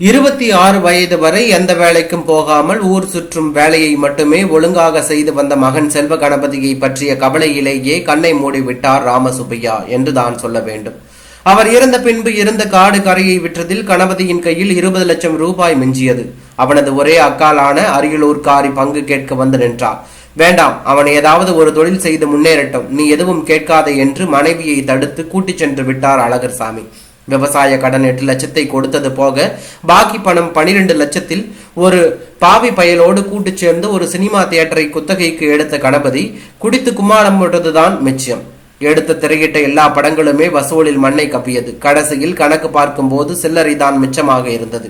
இருபத்தி ஆறு வயது வரை எந்த வேலைக்கும் போகாமல் ஊர் சுற்றும் வேலையை மட்டுமே ஒழுங்காக செய்து வந்த மகன் செல்வ கணபதியை பற்றிய கவலையிலேயே கண்ணை மூடிவிட்டார் ராமசுப்பையா என்று தான் சொல்ல வேண்டும். அவர் இறந்த பின்பு இருந்த காடு கரையை விற்றதில் கணபதியின் கையில் இருபது லட்சம் ரூபாய் மிஞ்சியது. அவனது ஒரே அக்காலான அரியலூர்காரி பங்கு கேட்க வந்து நின்றார். வேண்டாம் அவன் ஏதாவது ஒரு தொழில் செய்து முன்னேறட்டும். நீ எதுவும் கேட்காதே என்று மனைவியை தடுத்து கூட்டிச் சென்று விட்டார் அழகர்சாமி. விவசாய கடன் எட்டு லட்சத்தை கொடுத்தது போக பாக்கி பணம் பனிரெண்டு லட்சத்தில் ஒரு பாவி பயலோடு கூட்டு சேர்ந்து ஒரு சினிமா தியேட்டரை குத்தகைக்கு எடுத்த கணபதி குடித்து கும்மாளம் போட்டதுதான் மிச்சம். எடுத்த திரையிட்ட எல்லா படங்களுமே வசூலில் மண்ணை கப்பியது. கடைசியில் கணக்கு பார்க்கும்போது சில்லறை தான் மிச்சமாக இருந்தது.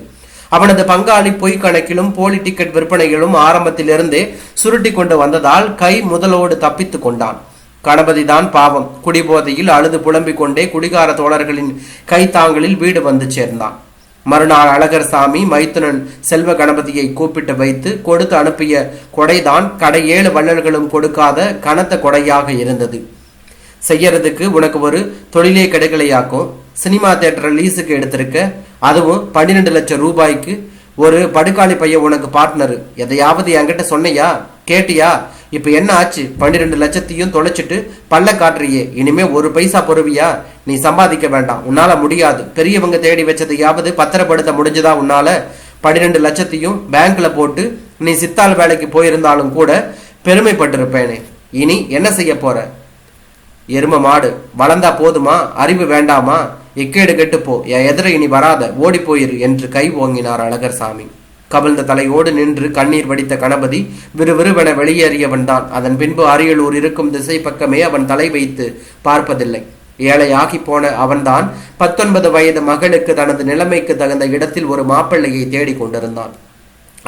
அவனது பங்காளி பொய் கணக்கிலும் போலி டிக்கெட் விற்பனையிலும் ஆரம்பத்திலிருந்தே சுருட்டி கொண்டு வந்ததால் கை முதலோடு தப்பித்துக் கொண்டான். கணபதிதான் பாவம். குடிபோதையில் அழுது புலம்பிக் கொண்டே குடிகார தோழர்களின் கைத்தாங்களில் வீடு வந்து சேர்ந்தான். மறுநாள் அழகர் சாமி மைத்துனன் செல்வ கணபதியை கூப்பிட்டு வைத்து கொடுத்து அனுப்பிய கொடைதான் கடை ஏழு வள்ளல்களும் கொடுக்காத கனத்த கொடையாக இருந்தது. செய்யறதுக்கு உனக்கு ஒரு தொழிலே கிடைக்கலையாக்கும் சினிமா தேட்டர் லீஸுக்கு எடுத்திருக்க. அதுவும் பன்னிரெண்டு லட்சம் ரூபாய்க்கு. ஒரு படுகாலி பையன் உனக்கு பார்ட்னரு எதையாவது என்கிட்ட சொன்னையா? கேட்டியா? இப்போ என்ன ஆச்சு? பன்னிரெண்டு லட்சத்தையும் தொலைச்சிட்டு பல்ல காட்டுறியே. இனிமே ஒரு பைசா பொறுவியா? நீ சம்பாதிக்க வேண்டாம். உன்னால முடியாது. பெரியவங்க தேடி வச்சதையாவது பத்திரப்படுத்த முடிஞ்சதா உன்னால? பன்னிரெண்டு லட்சத்தையும் பேங்க்ல போட்டு நீ சித்தாள் வேலைக்கு போயிருந்தாலும் கூட பெருமைப்பட்டிருப்பேனே. இனி என்ன செய்ய போற? எரும மாடு வளர்ந்தா போதுமா? அறிவு வேண்டாமா? எக்கேடு கெட்டுப்போ. என் எதிர இனி வராத. ஓடி போயிரு என்று கை ஓங்கினார் அழகர் சாமி. கவிழ்ந்த தலையோடு நின்று கண்ணீர் வடித்த கணபதி விறுவிறுவென வெளியேறியவன்தான். அதன் பின்பு அரியலூர் இருக்கும் திசை பக்கமே அவன் தலை வைத்து பார்ப்பதில்லை. ஏழையாகி போன அவன்தான் பத்தொன்பது வயது மகளுக்கு தனது நிலைமைக்கு தகுந்த இடத்தில் ஒரு மாப்பிள்ளையை தேடிக் கொண்டிருந்தான்.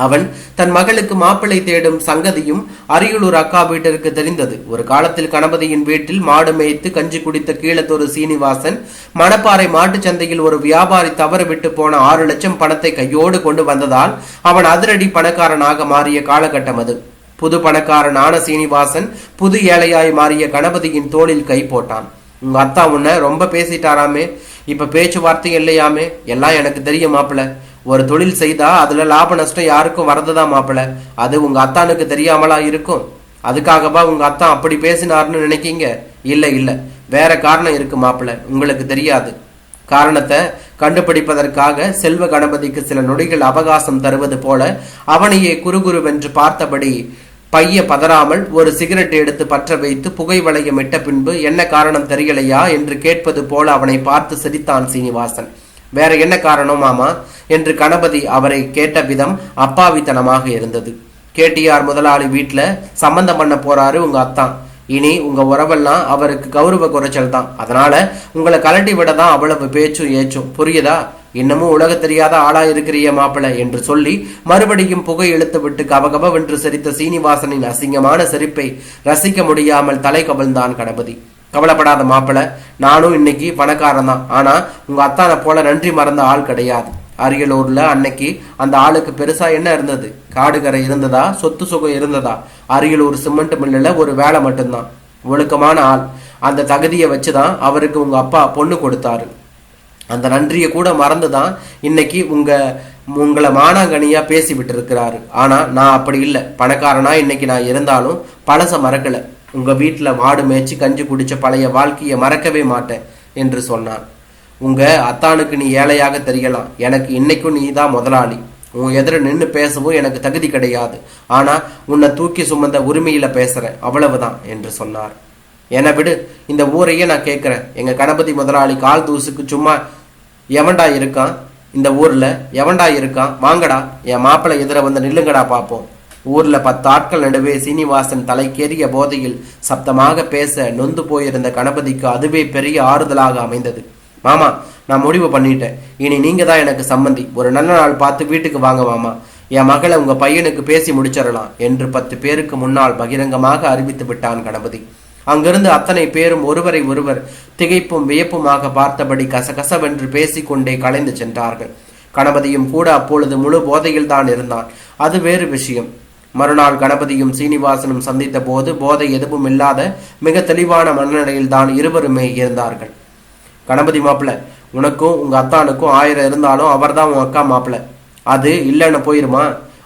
அவன் தன் மகளுக்கு மாப்பிள்ளை தேடும் சங்கதியும் அரியலூர் அக்கா வீட்டிற்கு தெரிந்தது. ஒரு காலத்தில் கணபதியின் வீட்டில் மாடு மேய்த்து கஞ்சி குடித்த கீழத்தொரு சீனிவாசன் மணப்பாறை மாட்டுச் சந்தையில் ஒரு வியாபாரி தவறு விட்டு போன ஆறு லட்சம் பணத்தை கையோடு கொண்டு வந்ததால் அவன் அதிரடி பணக்காரனாக மாறிய காலகட்டம் அது. புது பணக்காரனான சீனிவாசன் புது ஏழையாய் மாறிய கணபதியின் தோளில் கை போட்டான். உங்க அத்தா உன்னை ரொம்ப பேசிட்டாராமே. இப்ப பேச்சுவார்த்தை இல்லையாமே? எல்லாம் எனக்கு தெரியும் மாப்பிள்ள. ஒரு தொழில் செய்தா அதுல லாப நஷ்டம் யாருக்கும் வரதுதான் மாப்பிள? அது உங்க அத்தானுக்கு தெரியாமலா இருக்கும். அதுக்காகவா உங்க அத்தான் அப்படி பேசினார்னு நினைக்கீங்க? இல்ல இல்ல. வேற காரணம் இருக்கு மாப்பிள. உங்களுக்கு தெரியாது. காரணத்தை கண்டுபிடிப்பதற்காக செல்வ கணபதிக்கு சில நொடிகள் அவகாசம் தருவது போல அவனையே குறுகுருவென்று பார்த்தபடி பைய பதறாமல் ஒரு சிகரெட் எடுத்து பற்ற வைத்து புகை வளையம் இட்ட பின்பு என்ன காரணம் தெரியலையா என்று கேட்பது போல அவனை பார்த்து சிரித்தான் சீனிவாசன். வேற என்ன காரணம் மாமா? என்று கணபதி அவரை கேட்ட விதம் அப்பாவித்தனமாக இருந்தது. கேட்டியார் முதலாளி வீட்டில் சம்பந்தம் பண்ண போறாரு உங்க அத்தான். இனி உங்க உறவெல்லாம் அவருக்கு கௌரவ குறைச்சல் தான். அதனால உங்களை கலட்டி விட தான் அவ்வளவு பேச்சும் ஏச்சும். புரியுதா? இன்னமும் உலக தெரியாத ஆளா இருக்கிறிய மாப்பிள என்று சொல்லி மறுபடியும் புகை இழுத்து விட்டு கபகபவென்று சிரித்த சீனிவாசனின் அசிங்கமான சிரிப்பை ரசிக்க முடியாமல் தலை கவிழ்ந்தான் கணபதி. கவலைப்படாத மாப்பிள நானும் இன்னைக்கு பணக்காரன் தான் ஆனா உங்க அத்தானை போல நன்றி மறந்த ஆள் கிடையாது. அரியலூர்ல அன்னைக்கு அந்த ஆளுக்கு பெருசா என்ன இருந்தது? காடுகரை இருந்ததா? சொத்து சுகம் இருந்ததா? அரியலூர் சிமெண்ட் மில்லுல ஒரு வேலை மட்டும்தான். ஒழுக்கமான ஆள். அந்த தகுதியை வச்சுதான் அவருக்கு உங்க அப்பா பொண்ணு கொடுத்தாரு. அந்த நன்றியை கூட மறந்துதான் இன்னைக்கு உங்க உங்களை மானாங்கனியாக பேசிவிட்டு இருக்கிறாரு ஆனா நான் அப்படி இல்லை. பணக்காரனா இன்னைக்கு நான் இருந்தாலும் பழச மறக்கலை. உங்கள் வீட்டில் மாடு மேய்ச்சி கஞ்சி குடித்த பழைய வாழ்க்கையை மறக்கவே மாட்டேன் என்று சொன்னான் உங்கள் அத்தானுக்கு நீ ஏழையாக தெரியலாம். எனக்கு இன்னைக்கும் நீ தான் முதலாளி. உன் எதிர நின்று பேசவும் எனக்கு தகுதி கிடையாது. ஆனால் உன்னை தூக்கி சுமந்த உரிமையில் பேசுகிறேன் அவ்வளவுதான் என்று சொன்னார். என விடு இந்த ஊரையே நான் கேட்குறேன். எங்கள் கணபதி முதலாளி கால் தூசுக்கு சும்மா எவன்டா இருக்கான்? இந்த ஊரில் எவன்டா இருக்கான்? வாங்கடா. என் மாப்பிள்ளை எதிர வந்து நில்லுங்கடா பார்ப்போம் ஊர்ல பத்து ஆட்கள் நடுவே சீனிவாசன் தலைக்கேறிய போதையில் சப்தமாக பேச நொந்து போயிருந்த கணபதிக்கு அதுவே பெரிய ஆறுதலாக அமைந்தது. மாமா நான் முடிவு பண்ணிட்டேன். இனி நீங்க தான் எனக்கு சம்மந்தி ஒரு நல்ல நாள் பார்த்து வீட்டுக்கு வாங்க மாமா. என் மகளை உங்க பையனுக்கு பேசி முடிச்சிடலாம் என்று பத்து பேருக்கு முன்னால் பகிரங்கமாக அறிவித்து விட்டான் கணபதி. அங்கிருந்து அத்தனை பேரும் ஒருவரை ஒருவர் திகைப்பும் வியப்புமாக பார்த்தபடி கசகசவென்று பேசிக்கொண்டே கலைந்து சென்றார்கள். கணபதியும் கூட அப்பொழுது முழு போதையில் தான் இருந்தான். அது வேறு விஷயம். மறுநாள் கணபதியும் சீனிவாசனும் சந்தித்த போது போதை எதுவும் இல்லாத மிக தெளிவான மனநிலையில் தான் இருவருமே இருந்தார்கள். கணபதி மாப்பிள்ள உனக்கும் உங்க அத்தானுக்கும் ஆயிரம் இருந்தாலும் அவர்தான் உன் அக்கா மாப்பிள்ள அது இல்லைன்னு போயிருமா?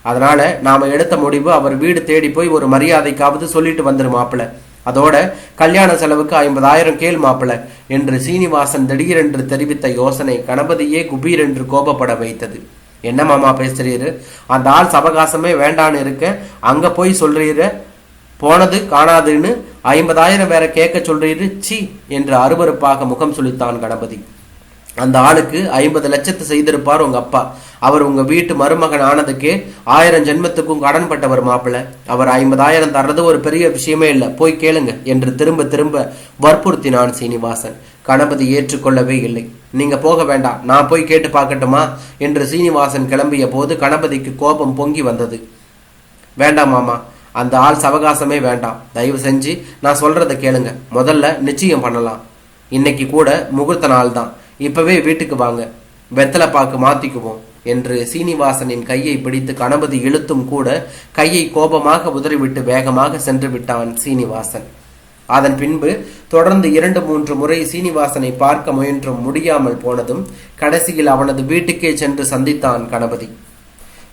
அதனால நாம எடுத்த முடிவு அவர் வீடு தேடி போய் ஒரு மரியாதைக்காவது சொல்லிட்டு வந்துரு மாப்பிள்ள அதோட கல்யாண செலவுக்கு ஐம்பதாயிரம் கேள் மாப்பிள என்று சீனிவாசன் திடீரென்று தெரிவித்த யோசனை கணபதியே குபீர் என்று கோபப்பட வைத்தது. என்ன மாமா பேசுறீரு? அந்த ஆள் சவகாசமே வேண்டான்னு இருக்க அங்க போய் சொல்றீரு? போனது காணாதுன்னு ஐம்பதாயிரம் வேற கேட்க சொல்றீரு? சி என்று அருவருப்பாக முகம் சொல்லித்தான் கணபதி. அந்த ஆளுக்கு ஐம்பது லட்சத்தை செய்திருப்பார் உங்க அப்பா. அவர் உங்க வீட்டு மருமகன் ஆனதுக்கே ஆயிரம் ஜென்மத்துக்கும் கடன்பட்டவர் மாப்பிள்ள. அவர் ஐம்பதாயிரம் தர்றது ஒரு பெரிய விஷயமே இல்லை. போய் கேளுங்க என்று திரும்ப திரும்ப வற்புறுத்தினான் சீனிவாசன். கணபதி ஏற்றுக்கொள்ளவே இல்லை. நீங்க போக வேண்டாம் நான் போய் கேட்டு பார்க்கட்டுமா? என்று சீனிவாசன் கிளம்பிய போது கணபதிக்கு கோபம் பொங்கி வந்தது. வேண்டாம் மாமா அந்த ஆள் சவகாசமே வேண்டாம். தயவு செஞ்சு நான் சொல்கிறத கேளுங்க. முதல்ல நிச்சயம் பண்ணலாம். இன்னைக்கு கூட முகூர்த்த நாள் தான் இப்பவே வீட்டுக்கு வாங்க. வெத்தலை பாக்கு மாத்திக்குவோம் என்று சீனிவாசனின் கையை பிடித்து கணபதி இழுத்தும் கூட கையை கோபமாக உதறிவிட்டு வேகமாக சென்று விட்டான் சீனிவாசன். அதன் பின்பு தொடர்ந்து இரண்டு மூன்று முறை சீனிவாசனை பார்க்க முயன்றும் முடியாமல் போனதும் கடைசியில் அவனது வீட்டுக்கே சென்று சந்தித்தான் கணபதி.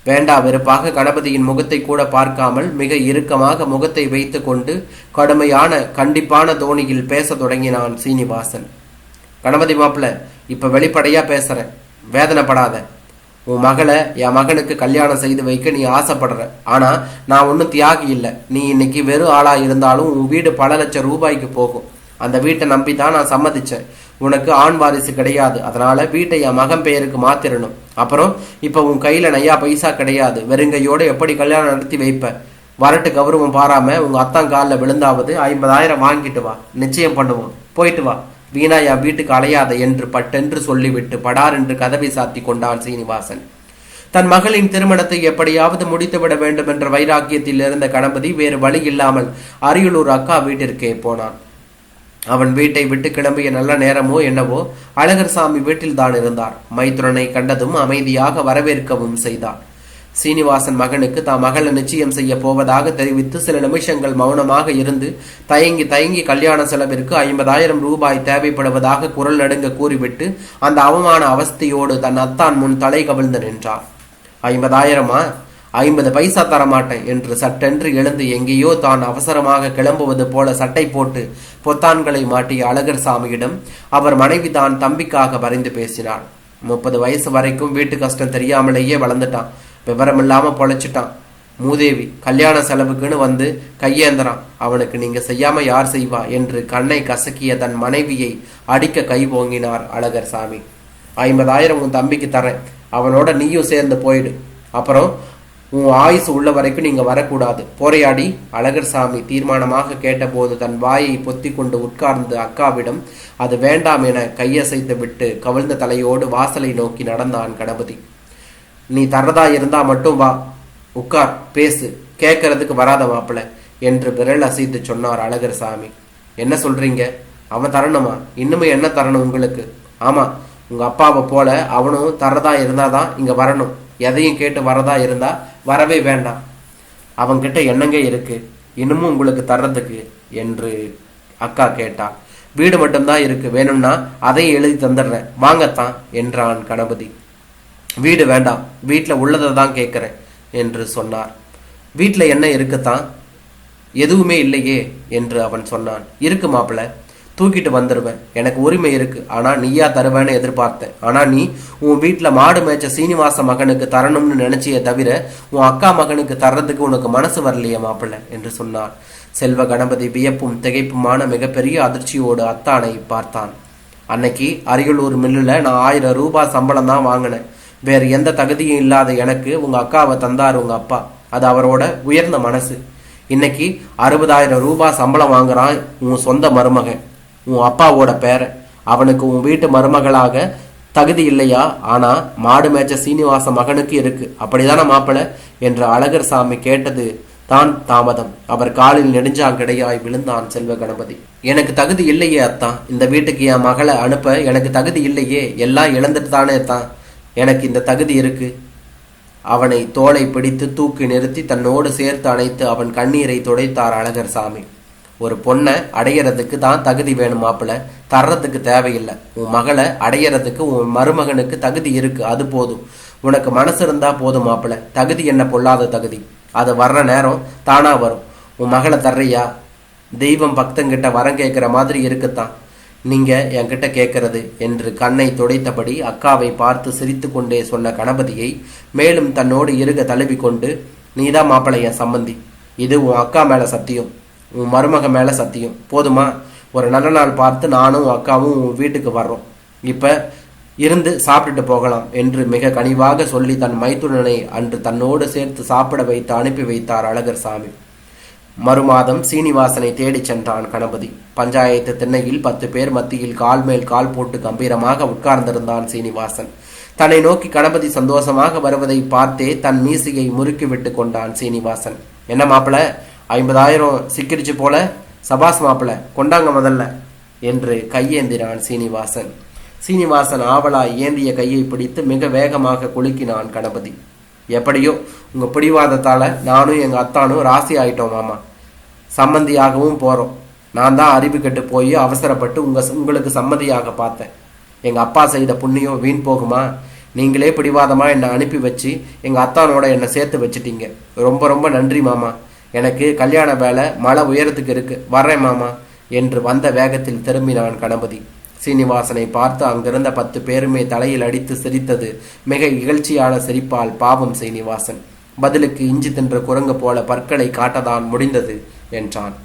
வேண்டா வெறுப்பாக கணபதியின் முகத்தை கூட பார்க்காமல் மிக இறுக்கமாக முகத்தை வைத்து கொண்டு கடுமையான கண்டிப்பான தோணியில் பேசத் தொடங்கினான் சீனிவாசன். கணபதி மாப்பிள்ள இப்ப வெளிப்படையா பேசுறேன். வேதனைப்படாத. உன் மகளை என் மகனுக்கு கல்யாணம் செய்து வைக்க நீ ஆசைப்படுற. ஆனா நான் ஒன்றும் தியாகி இல்லை. நீ இன்னைக்கு வெறும் ஆளா இருந்தாலும் உன் வீடு பல லட்சம் ரூபாய்க்கு போகும். அந்த வீட்டை நம்பி தான் நான் சம்மதிச்சேன். உனக்கு ஆண் வாரிசு கிடையாது. அதனால வீட்டை என் மகன் பெயருக்கு மாத்திரணும். அப்புறம் இப்போ உன் கையில நையா பைசா கிடையாது. வெறுங்கையோடு எப்படி கல்யாணம் நடத்தி வைப்பேன் வரட்டு கௌரவம் பாராம உங்க அத்தான் காலில் விழுந்தாவது ஐம்பதாயிரம் வாங்கிட்டு வா. நிச்சயம் பண்ணுவோம். போயிட்டு வா. வீணாயா வீட்டுக்கு அலையாத என்று பட்டென்று சொல்லிவிட்டு படார் என்று கதவை சாத்தி கொண்டான் சீனிவாசன். தன் மகளின் திருமணத்தை எப்படியாவது முடித்துவிட வேண்டும் என்ற வைராக்கியத்தில் இருந்த கணபதி வேறு வழி இல்லாமல் அரியலூர் அக்கா வீட்டிற்கே போனான். அவன் வீட்டை விட்டு கிளம்பிய நல்ல நேரமோ என்னவோ அழகர் சாமி வீட்டில்தான் இருந்தார். மைத்துரனை கண்டதும் அமைதியாக வரவேற்கவும் செய்தார். சீனிவாசன் மகனுக்கு தாம் மகளை நிச்சயம் செய்ய போவதாக தெரிவித்து சில நிமிஷங்கள் மௌனமாக இருந்து தயங்கி தயங்கி கல்யாண செலவிற்கு ஐம்பதாயிரம் ரூபாய் தேவைப்படுவதாக குரல் நடுங்க கூறிவிட்டு அந்த அவமான அவஸ்தையோடு தன் அத்தான் முன் தலை கவிழ்ந்து நின்றார் ஐம்பதாயிரமா? ஐம்பது பைசா தரமாட்டேன் என்று சட்டென்று எழுந்து எங்கேயோ தான் அவசரமாக கிளம்புவது போல சட்டை போட்டு பொத்தான்களை மாட்டிய அழகர் சாமியிடம் அவர் மனைவி தான் தம்பிக்காக வரைந்து பேசினார் முப்பது வயசு வரைக்கும் வீட்டு கஷ்டம் தெரியாமலேயே வளர்ந்துட்டான். விவரம் இல்லாமல் பொழைச்சிட்டான். மூதேவி கல்யாண செலவுக்குன்னு வந்து கையேந்திரான் அவனுக்கு நீங்க செய்யாம யார் செய்வா? என்று கண்ணை கசக்கிய தன் மனைவியை அடிக்க கை ஓங்கினார் அழகர் சாமி. ஐம்பதாயிரம் உன் தம்பிக்கு தரேன். அவனோட நீயும் சேர்ந்து போயிடு. அப்புறம் உன் ஆயுசு உள்ள வரைக்கும் நீங்க வரக்கூடாது. போரையாடி அழகர் சாமி தீர்மானமாக கேட்டபோது தன் வாயை பொத்தி கொண்டு உட்கார்ந்து அக்காவிடம் அது வேண்டாம் என கையசைத்து விட்டு கவிழ்ந்த தலையோடு வாசலை நோக்கி நடந்தான் கணபதி நீ தர்றதா இருந்தா மட்டும் வா. உட்கார் பேசு கேட்கறதுக்கு வராத மாப்பிள என்று விரல் அசைத்து சொன்னார் அழகர் சாமி. என்ன சொல்றீங்க? அவன் தரணுமா? இன்னுமே என்ன தரணும் உங்களுக்கு? ஆமா உங்க அப்பாவை போல அவனும் தரதா இருந்தாதான் இங்க வரணும். எதையும் கேட்டு வரதா இருந்தா வரவே வேண்டாம். அவன்கிட்ட என்னங்க இருக்கு? இன்னமும் உங்களுக்கு தர்றதுக்கு என்று அக்கா கேட்டா. வீடு மட்டும்தான் இருக்கு வேணும்னா அதையும் எழுதி தந்துடுறேன். வாங்கத்தான் என்றான் கணபதி. வீடு வேண்டாம் வீட்டில் உள்ளதை தான் கேட்குறேன் என்று சொன்னார். வீட்டில் என்ன இருக்குத்தான்? எதுவுமே இல்லையே என்று அவன் சொன்னான். இருக்கு மாப்பிள்ள தூக்கிட்டு வந்துடுவேன் எனக்கு உரிமை இருக்கு ஆனா நீயா தருவேன்னு எதிர்பார்த்தேன். ஆனா நீ உன் வீட்டில் மாடு மேய்ச்ச சீனிவாச மகனுக்கு தரணும்னு நினைச்சிய தவிர உன் அக்கா மகனுக்கு தர்றதுக்கு உனக்கு மனசு வரலையே மாப்பிள்ள என்று சொன்னார். செல்வ கணபதி வியப்பும் திகைப்புமான மிகப்பெரிய அதிர்ச்சியோடு அத்தானை பார்த்தான். அன்னைக்கு அரியலூர் மில்லுல நான் ஆயிரம் ரூபாய் சம்பளம் தான் வாங்கினேன். வேறு எந்த தகுதியும் இல்லாத எனக்கு உங்கள் அக்காவை தந்தார் உங்கள் அப்பா. அது அவரோட உயர்ந்த மனசு. இன்னைக்கு அறுபதாயிரம் ரூபாய் சம்பளம் வாங்குறான் உன் சொந்த மருமகன். உன் அப்பாவோட பேரன் அவனுக்கு உன் வீட்டு மருமகளாக தகுதி இல்லையா? ஆனா மாடு மேய்ச்ச சீனிவாச மகனுக்கு இருக்கு. அப்படிதானே மாப்பிள? என்று அழகர் சாமி கேட்டது தான் தாமதம். அவர் காலில் நெடுஞ்சாங்கிடையாய் விழுந்தான் செல்வ கணபதி. எனக்கு தகுதி இல்லையே அத்தான் இந்த வீட்டுக்கு என் மகளை அனுப்ப எனக்கு தகுதி இல்லையே. எல்லாம் இழந்துட்டு தானே தான் எனக்கு இந்த தகுதி இருக்கு. அவனை தோளை பிடித்து தூக்கி நிறுத்தி தன்னோடு சேர்த்து அணைத்து அவன் கண்ணீரை துடைத்தார் அழகர் சாமி. ஒரு பொண்ணை அடையறதுக்கு தான் தகுதி வேணும் மாப்பிள. தர்றதுக்கு தேவையில்லை. உன் மகளை அடையறதுக்கு உன் மருமகனுக்கு தகுதி இருக்கு. அது போதும். உனக்கு மனசு இருந்தா போதும் மாப்பிள. தகுதி என்ன பொல்லாத தகுதி. அது வர்ற நேரம் தானா வரும். உன் மகளை தர்றியா? தெய்வம் பக்தங்கிட்ட வரம் கேட்குற மாதிரி இருக்குத்தான். நீங்க என்கிட்ட கேட்கறது என்று கண்ணை துடைத்தபடி அக்காவை பார்த்து சிரித்து கொண்டே சொன்ன கணபதியை மேலும் தன்னோடு இருக தழுவி கொண்டு நீதான் மாப்பிள்ளை என் சம்பந்தி இது உன் அக்கா மேல சத்தியம் உன் மருமக மேல சத்தியம். போதுமா? ஒரு நல்ல நாள் பார்த்து நானும் உன் அக்காவும் உன் வீட்டுக்கு வர்றோம். இப்ப இருந்து சாப்பிட்டுட்டு போகலாம் என்று மிக கனிவாக சொல்லி தன் மைத்துனனை அன்று தன்னோடு சேர்த்து சாப்பிட வைத்து அனுப்பி வைத்தார் அழகர் சாமி. மறுமாதம் சீனிவாசனை தேடிச் சென்றான் கணபதி. பஞ்சாயத்து திண்ணையில் பத்து பேர் மத்தியில் கால் மேல் கால் போட்டு கம்பீரமாக உட்கார்ந்திருந்தான் சீனிவாசன். தன்னை நோக்கி கணபதி சந்தோஷமாக வருவதை பார்த்தே தன் மீசையை முறுக்கி விட்டு கொண்டான் சீனிவாசன். என்ன மாப்பிள? ஐம்பதாயிரம் சிக்கிரிச்சு போல? சபாஸ் மாப்பிள கொண்டாங்க முதல்ல என்று கையேந்தினான் சீனிவாசன். சீனிவாசன் ஆவலாய் ஏந்திய கையை பிடித்து மிக வேகமாக குலுக்கினான் கணபதி. எப்படியோ உங்க பிடிவாதத்தால நானும் எங்க அத்தானும் ராசி ஆயிட்டோம் மாமா. சம்மந்தியாகவும் போகிறோம் நான் தான் அறிவு கெட்டு போய் அவசரப்பட்டு உங்க உங்களுக்கு சம்மதியாக பார்த்தேன். எங்கள் அப்பா செய்த புண்ணியம் வீண் போகுமா? நீங்களே பிடிவாதமாக என்னை அனுப்பி வச்சு எங்கள் அத்தானோட என்னை சேர்த்து வச்சுட்டீங்க. ரொம்ப ரொம்ப நன்றி மாமா. எனக்கு கல்யாண வேலை மழை உயரத்துக்கு இருக்கு. வர்றேன் மாமா என்று வந்த வேகத்தில் திரும்பினான் கணபதி. சீனிவாசனை பார்த்து அங்கிருந்த பத்து பேருமே தலையில் அடித்து சிரித்தது. மிக இகழ்ச்சியான சிரிப்பால் பாவம் சீனிவாசன். பதிலுக்கு இஞ்சி தின்ற குரங்கு போல பற்களை காட்டதான் முடிந்தது. என்றான்